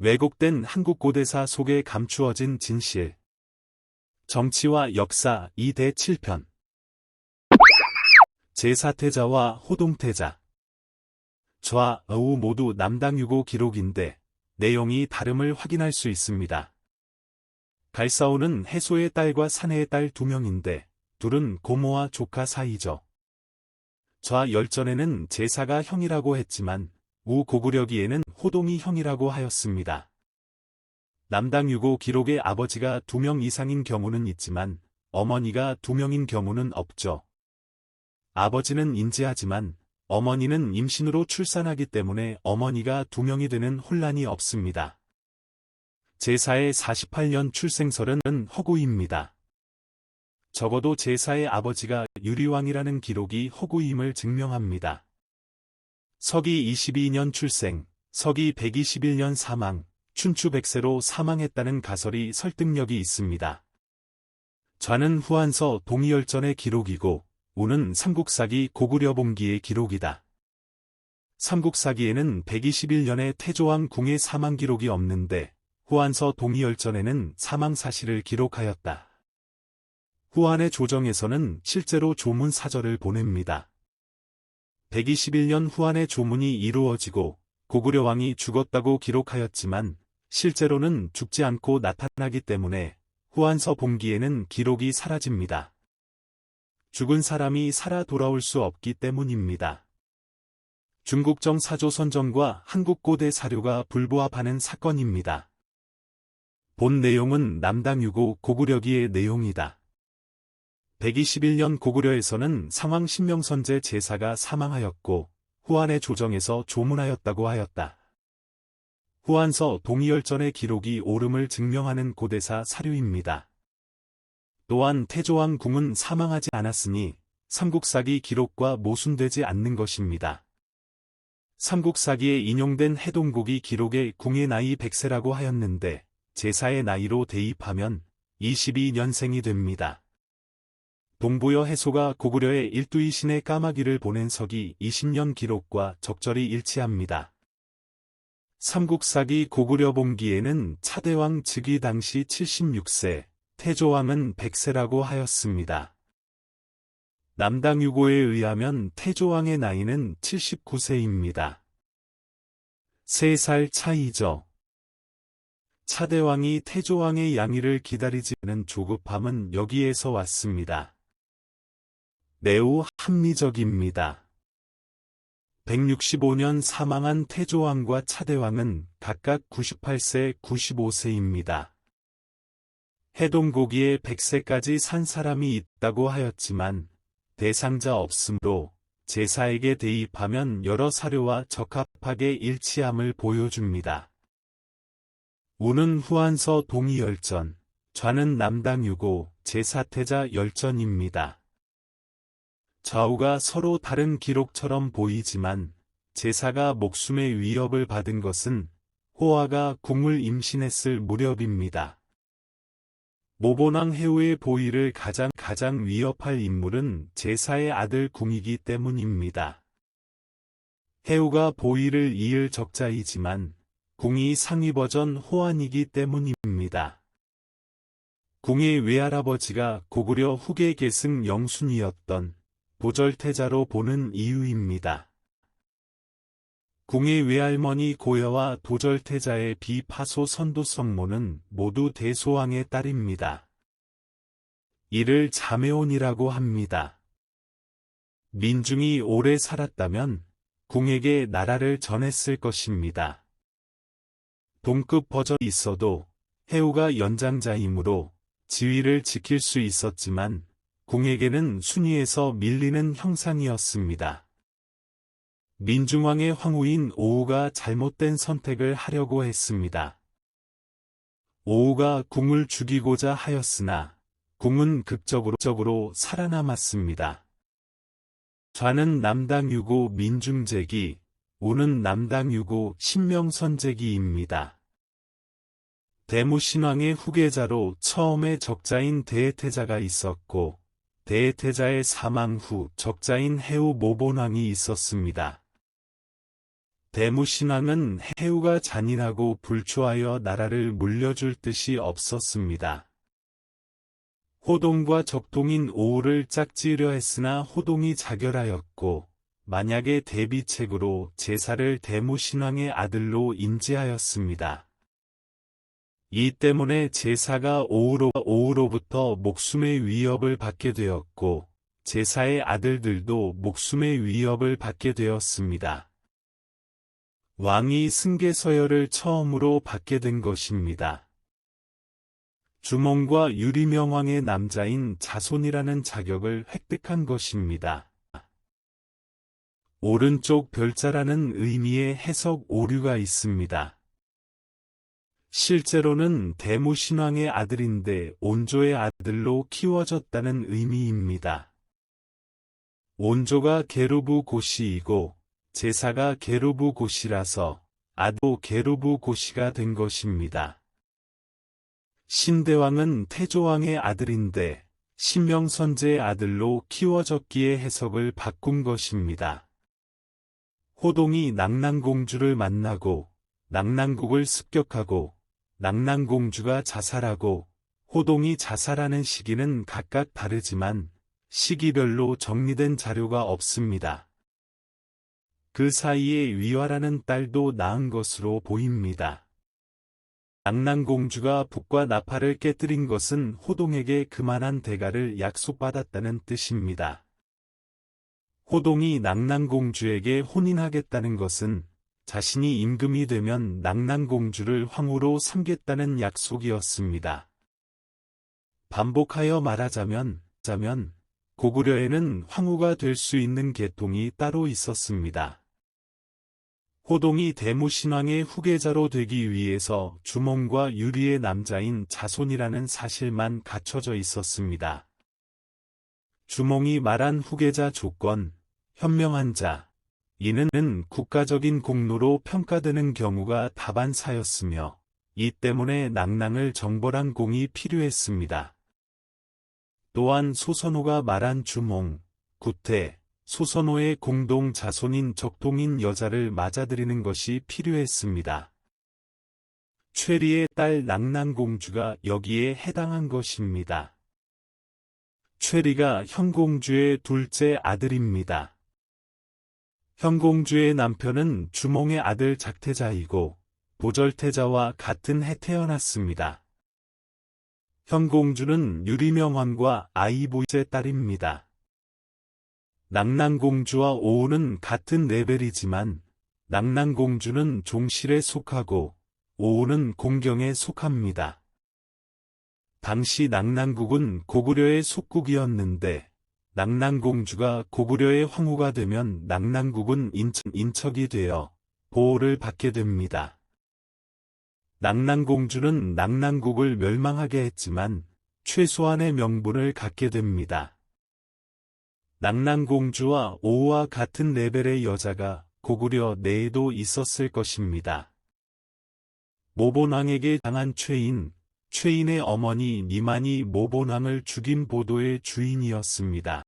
왜곡된 한국 고대사 속에 감추어진 진실. 정치와 역사 2대 7편. 제4태자와 호동태자. 좌, 어우 모두 남당 유고 기록인데 내용이 다름을 확인할 수 있습니다. 갈사오는 해소의 딸과 사내의 딸 두 명인데 둘은 고모와 조카 사이죠. 좌 열전에는 제사가 형이라고 했지만 우 고구려기에는 호동이 형이라고 하였습니다. 남당 유고 기록의 아버지가 두 명 이상인 경우는 있지만 어머니가 두 명인 경우는 없죠. 아버지는 인지하지만 어머니는 임신으로 출산하기 때문에 어머니가 두 명이 되는 혼란이 없습니다. 제사의 48년 출생설은 허구입니다. 적어도 제사의 아버지가 유리왕이라는 기록이 허구임을 증명합니다. 서기 22년 출생, 서기 121년 사망, 춘추 백세로 사망했다는 가설이 설득력이 있습니다. 좌는 후한서 동이열전의 기록이고 우는 삼국사기 고구려 봉기의 기록이다. 삼국사기에는 121년에 태조왕 궁의 사망 기록이 없는데 후한서 동이열전에는 사망 사실을 기록하였다. 후한의 조정에서는 실제로 조문 사절을 보냅니다. 121년 후한의 조문이 이루어지고 고구려 왕이 죽었다고 기록하였지만 실제로는 죽지 않고 나타나기 때문에 후한서 봉기에는 기록이 사라집니다. 죽은 사람이 살아 돌아올 수 없기 때문입니다. 중국정 사조선정과 한국고대 사료가 불부합하는 사건입니다. 본 내용은 남당유고 고구려기의 내용이다. 121년 고구려에서는 상황 신명선제 제사가 사망하였고 후한의 조정에서 조문하였다고 하였다. 후한서 동이열전의 기록이 옳음을 증명하는 고대사 사료입니다. 또한 태조왕 궁은 사망하지 않았으니 삼국사기 기록과 모순되지 않는 것입니다. 삼국사기에 인용된 해동국이 기록에 궁의 나이 100세라고 하였는데 제사의 나이로 대입하면 22년생이 됩니다. 동부여 해소가 고구려의 일두이 신의 까마귀를 보낸 석이 20년 기록과 적절히 일치합니다. 삼국사기 고구려 봉기에는 차대왕 즉위 당시 76세, 태조왕은 100세라고 하였습니다. 남당유고에 의하면 태조왕의 나이는 79세입니다. 3살 차이죠. 차대왕이 태조왕의 양의를 기다리지 않은 조급함은 여기에서 왔습니다. 매우 합리적입니다. 165년 사망한 태조왕과 차대왕은 각각 98세, 95세입니다. 해동고기에 100세까지 산 사람이 있다고 하였지만 대상자 없으므로 제사에게 대입하면 여러 사료와 적합하게 일치함을 보여줍니다. 우는 후한서 동이열전, 좌는 남당유고 제사태자 열전입니다. 좌우가 서로 다른 기록처럼 보이지만 제사가 목숨의 위협을 받은 것은 호화가 궁을 임신했을 무렵입니다. 모보낭 해우의 보위를 가장 가장 위협할 인물은 제사의 아들 궁이기 때문입니다. 해우가 보위를 이을 적자이지만 궁이 상위 버전 호환이기 때문입니다. 궁의 외할아버지가 고구려 후계 계승 영순이었던 보절태자로 보는 이유입니다. 궁의 외할머니 고여와 도절태자의 비파소 선도성모는 모두 대소왕의 딸입니다. 이를 자매온이라고 합니다. 민중이 오래 살았다면 궁에게 나라를 전했을 것입니다. 동급 버전이 있어도 해우가 연장자이므로 지위를 지킬 수 있었지만 궁에게는 순위에서 밀리는 형상이었습니다. 민중왕의 황후인 오우가 잘못된 선택을 하려고 했습니다. 오우가 궁을 죽이고자 하였으나 궁은 극적으로 살아남았습니다. 좌는 남당 유고 민중제기, 우는 남당 유고 신명선제기입니다. 대무신왕의 후계자로 처음에 적자인 대태자가 있었고 대태자의 사망 후 적자인 해우 모본왕이 있었습니다. 대무신앙은 해우가 잔인하고 불초하여 나라를 물려줄 뜻이 없었습니다. 호동과 적동인 오우를 짝지으려 했으나 호동이 자결하였고 만약의 대비책으로 제사를 대무신왕의 아들로 인지하였습니다. 이 때문에 제사가 오우로, 오우로부터 목숨의 위협을 받게 되었고 제사의 아들들도 목숨의 위협을 받게 되었습니다. 왕이 승계서열을 처음으로 받게 된 것입니다. 주몽과 유리명왕의 남자인 자손이라는 자격을 획득한 것입니다. 오른쪽 별자라는 의미의 해석 오류가 있습니다. 실제로는 대무신왕의 아들인데 온조의 아들로 키워졌다는 의미입니다. 온조가 게루브 고시이고 제사가 게루브 고시라서 아도 게루브 고시가 된 것입니다. 신대왕은 태조왕의 아들인데 신명선제의 아들로 키워졌기에 해석을 바꾼 것입니다. 호동이 낙랑공주를 만나고 낙랑국을 습격하고 낙랑공주가 자살하고 호동이 자살하는 시기는 각각 다르지만 시기별로 정리된 자료가 없습니다. 그 사이에 위화라는 딸도 낳은 것으로 보입니다. 낙랑공주가 북과 나팔을 깨뜨린 것은 호동에게 그만한 대가를 약속받았다는 뜻입니다. 호동이 낙랑공주에게 혼인하겠다는 것은 자신이 임금이 되면 낙랑공주를 황후로 삼겠다는 약속이었습니다. 반복하여 말하자면, 자면, 고구려에는 황후가 될 수 있는 계통이 따로 있었습니다. 호동이 대무신왕의 후계자로 되기 위해서 주몽과 유리의 남자인 자손이라는 사실만 갖춰져 있었습니다. 주몽이 말한 후계자 조건, 현명한 자, 이는 국가적인 공로로 평가되는 경우가 다반사였으며 이 때문에 낭랑을 정벌한 공이 필요했습니다. 또한 소선호가 말한 주몽, 구태, 소선호의 공동 자손인 적동인 여자를 맞아들이는 것이 필요했습니다. 최리의 딸 낭랑공주가 여기에 해당한 것입니다. 최리가 현공주의 둘째 아들입니다. 현공주의 남편은 주몽의 아들 작태자이고 보절태자와 같은 해 태어났습니다. 현공주는 유리명왕과 아이보이의 딸입니다. 낙랑공주와 오우는 같은 레벨이지만 낙랑공주는 종실에 속하고 오우는 공경에 속합니다. 당시 낙랑국은 고구려의 속국이었는데 낙랑공주가 고구려의 황후가 되면 낙랑국은 인척, 이 되어 보호를 받게 됩니다. 낙랑공주는 낙랑국을 멸망하게 했지만 최소한의 명분을 갖게 됩니다. 낙랑공주와 오와 같은 레벨의 여자가 고구려 내에도 있었을 것입니다. 모본왕에게 당한 최인, 최인의 어머니 니만이 모본왕을 죽인 보도의 주인이었습니다.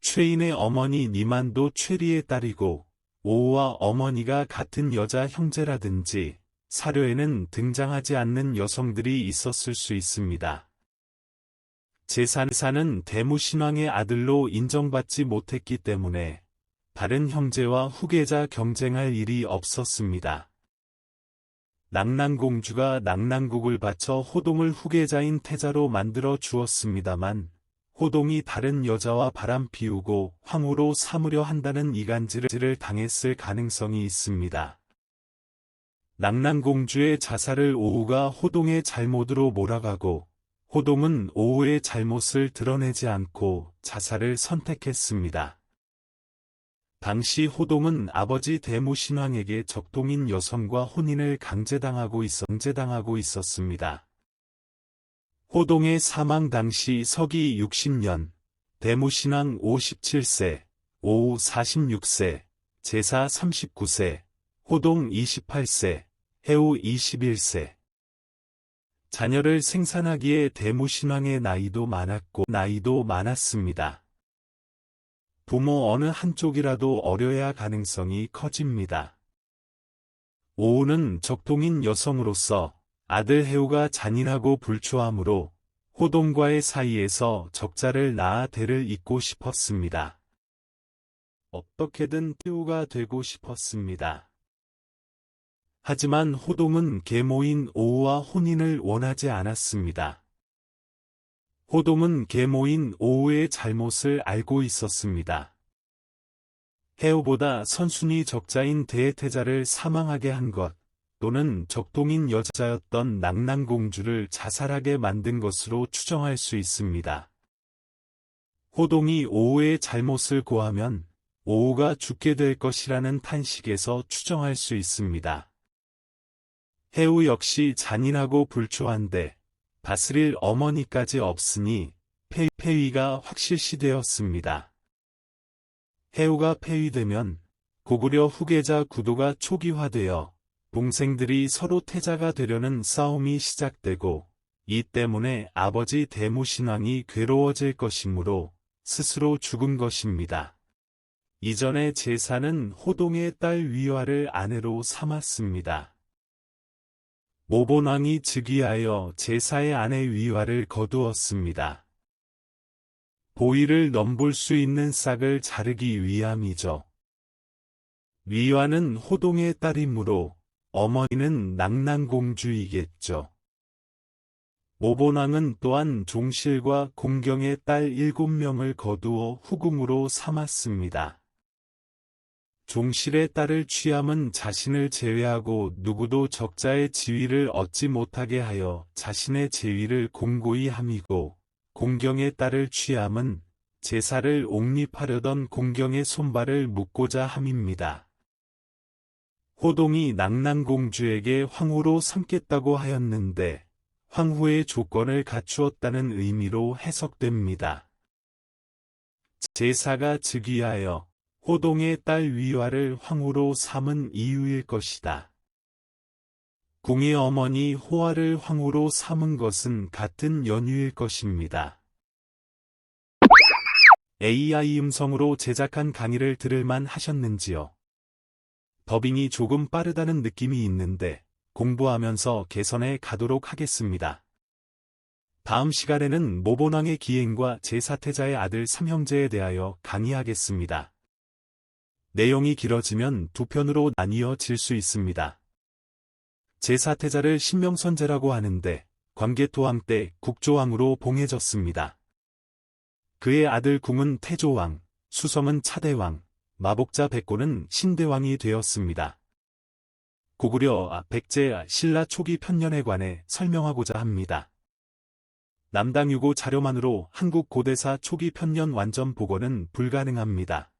최인의 어머니 니만도 최리의 딸이고 오와 어머니가 같은 여자 형제라든지 사료에는 등장하지 않는 여성들이 있었을 수 있습니다. 제산사는 대무신왕의 아들로 인정받지 못했기 때문에 다른 형제와 후계자 경쟁할 일이 없었습니다. 낙랑공주가 낙랑국을 바쳐 호동을 후계자인 태자로 만들어 주었습니다만 호동이 다른 여자와 바람 피우고 황후로 삼으려 한다는 이간질을 당했을 가능성이 있습니다. 낙랑공주의 자살을 오우가 호동의 잘못으로 몰아가고 호동은 오우의 잘못을 드러내지 않고 자살을 선택했습니다. 당시 호동은 아버지 대무신왕에게 적동인 여성과 혼인을 강제당하고, 있, 강제당하고 있었습니다. 호동의 사망 당시 서기 60년, 대무신왕 57세, 오후 46세, 제사 39세, 호동 28세, 해우 21세. 자녀를 생산하기에 대무신왕의 나이도 많았고 나이도 많았습니다. 부모 어느 한쪽이라도 어려야 가능성이 커집니다. 오우는 적동인 여성으로서 아들 해우가 잔인하고 불초하므로 호동과의 사이에서 적자를 낳아 대를 잇고 싶었습니다. 어떻게든 태우가 되고 싶었습니다. 하지만 호동은 계모인 오우와 혼인을 원하지 않았습니다. 호동은 계모인 오우의 잘못을 알고 있었습니다. 해우보다 선순위 적자인 대태자를 사망하게 한 것, 또는 적동인 여자였던 낙랑공주를 자살하게 만든 것으로 추정할 수 있습니다. 호동이 오우의 잘못을 고하면 오우가 죽게 될 것이라는 탄식에서 추정할 수 있습니다. 해우 역시 잔인하고 불초한데 다스릴 어머니까지 없으니 폐, 폐위가 확실시 되었습니다. 해우가 폐위되면 고구려 후계자 구도가 초기화되어 동생들이 서로 태자가 되려는 싸움이 시작되고 이 때문에 아버지 대무신왕이 괴로워질 것이므로 스스로 죽은 것입니다. 이전의 제사는 호동의 딸 위화를 아내로 삼았습니다. 모본왕이 즉위하여 제사의 아내 위화를 거두었습니다. 보위를 넘볼 수 있는 싹을 자르기 위함이죠. 위화는 호동의 딸이므로 어머니는 낙랑공주이겠죠. 모본왕은 또한 종실과 공경의 딸 일곱 명을 거두어 후궁으로 삼았습니다. 종실의 딸을 취함은 자신을 제외하고 누구도 적자의 지위를 얻지 못하게 하여 자신의 제위를 공고히 함이고 공경의 딸을 취함은 제사를 옹립하려던 공경의 손발을 묶고자 함입니다. 호동이 낙랑공주에게 황후로 삼겠다고 하였는데 황후의 조건을 갖추었다는 의미로 해석됩니다. 제사가 즉위하여 호동의 딸 위화를 황후로 삼은 이유일 것이다. 궁의 어머니 호화를 황후로 삼은 것은 같은 연유일 것입니다. AI 음성으로 제작한 강의를 들을만 하셨는지요? 더빙이 조금 빠르다는 느낌이 있는데 공부하면서 개선해 가도록 하겠습니다. 다음 시간에는 모본왕의 기행과 제사태자의 아들 삼형제에 대하여 강의하겠습니다. 내용이 길어지면 두 편으로 나뉘어질 수 있습니다. 제사태자를 신명선제라고 하는데 광개토왕 때 국조왕으로 봉해졌습니다. 그의 아들 궁은 태조왕, 수성은 차대왕, 마복자 백고는 신대왕이 되었습니다. 고구려 백제 신라 초기 편년에 관해 설명하고자 합니다. 남당 유고 자료만으로 한국 고대사 초기 편년 완전 복원은 불가능합니다.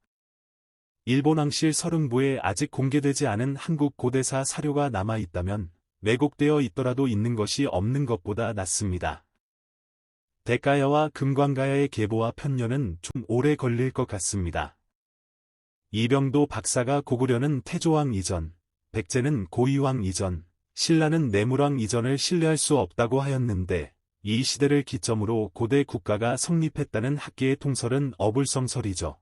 일본 왕실 서릉부에 아직 공개되지 않은 한국 고대사 사료가 남아 있다면 왜곡되어 있더라도 있는 것이 없는 것보다 낫습니다. 대가야와 금광가야의 계보와 편년은 좀 오래 걸릴 것 같습니다. 이병도 박사가 고구려는 태조왕 이전, 백제는 고이왕 이전, 신라는 내물왕 이전을 신뢰할 수 없다고 하였는데 이 시대를 기점으로 고대 국가가 성립했다는 학계의 통설은 어불성설이죠.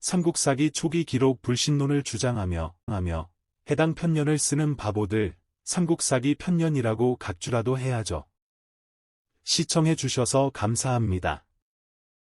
삼국사기 초기 기록 불신론을 주장하며 하며 해당 편년을 쓰는 바보들 삼국사기 편년이라고 각주라도 해야죠. 시청해 주셔서 감사합니다.